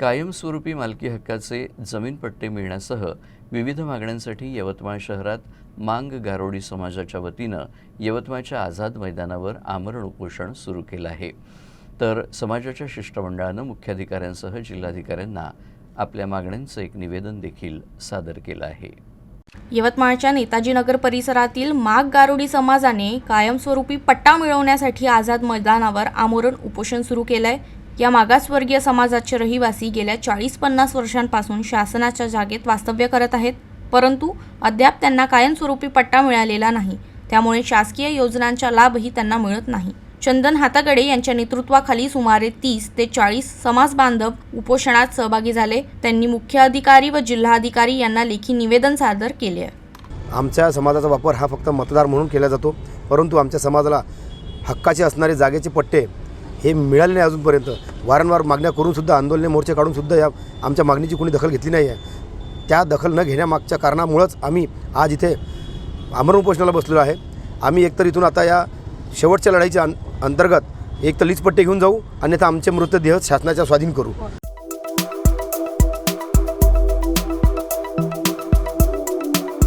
कायमस्वरूपी मालकी हक्काचे जमीन पट्टे मिळण्यासह विविध मागण्यांसाठी यवतमाळ शहरात मांग गारोडी समाजाच्या वतीनं यवतमाळच्या आझाद मैदानावर आमरण उपोषण सुरू केलं आहे. तर समाजाच्या शिष्टमंडळानं मुख्याधिकाऱ्यांसह जिल्हाधिकाऱ्यांना आपल्या मागण्यांचं एक निवेदन देखील सादर केलं आहे. यवतमाळच्या नेताजी नगर परिसरातील माग गारोडी समाजाने कायमस्वरूपी पट्टा मिळवण्यासाठी आझाद मैदानावर आमरण उपोषण सुरू केलंय. या मागासवर्गीय समाजाचे रहिवासी गेल्या चाळीस पन्नास वर्षांपासून शासनाच्या जागेत वास्तव्य करत आहेत. परंतु अद्याप त्यांना कायमस्वरूपी पट्टा मिळालेला नाही. त्यामुळे शासकीय योजनांचा लाभही त्यांना मिळत नाही. चंदन हातागडे यांच्या नेतृत्वाखाली सुमारे तीस ते चाळीस समाज बांधव उपोषणात सहभागी झाले. त्यांनी मुख्य अधिकारी व जिल्हाधिकारी यांना लेखी निवेदन सादर केले. आहे आमच्या समाजाचा वापर हा फक्त मतदार म्हणून केला जातो. परंतु आमच्या समाजाला हक्काचे असणारे जागेचे पट्टे हे मिळाले नाही अजूनपर्यंत. वारंवार मागण्या करूनसुद्धा आंदोलने मोर्चे काढूनसुद्धा या आमच्या मागणीची कोणी दखल घेतली नाही आहे. त्या दखल न घेण्यामागच्या कारणामुळंच आम्ही आज इथे आमरण उपोषणाला बसलेलो आहे. आम्ही एकतर इथून आता या शेवटच्या लढाईच्या अं अंतर्गत एक तर लीज पट्टे घेऊन जाऊ अन्यथा आमचे मृतदेह शासनाच्या स्वाधीन करू.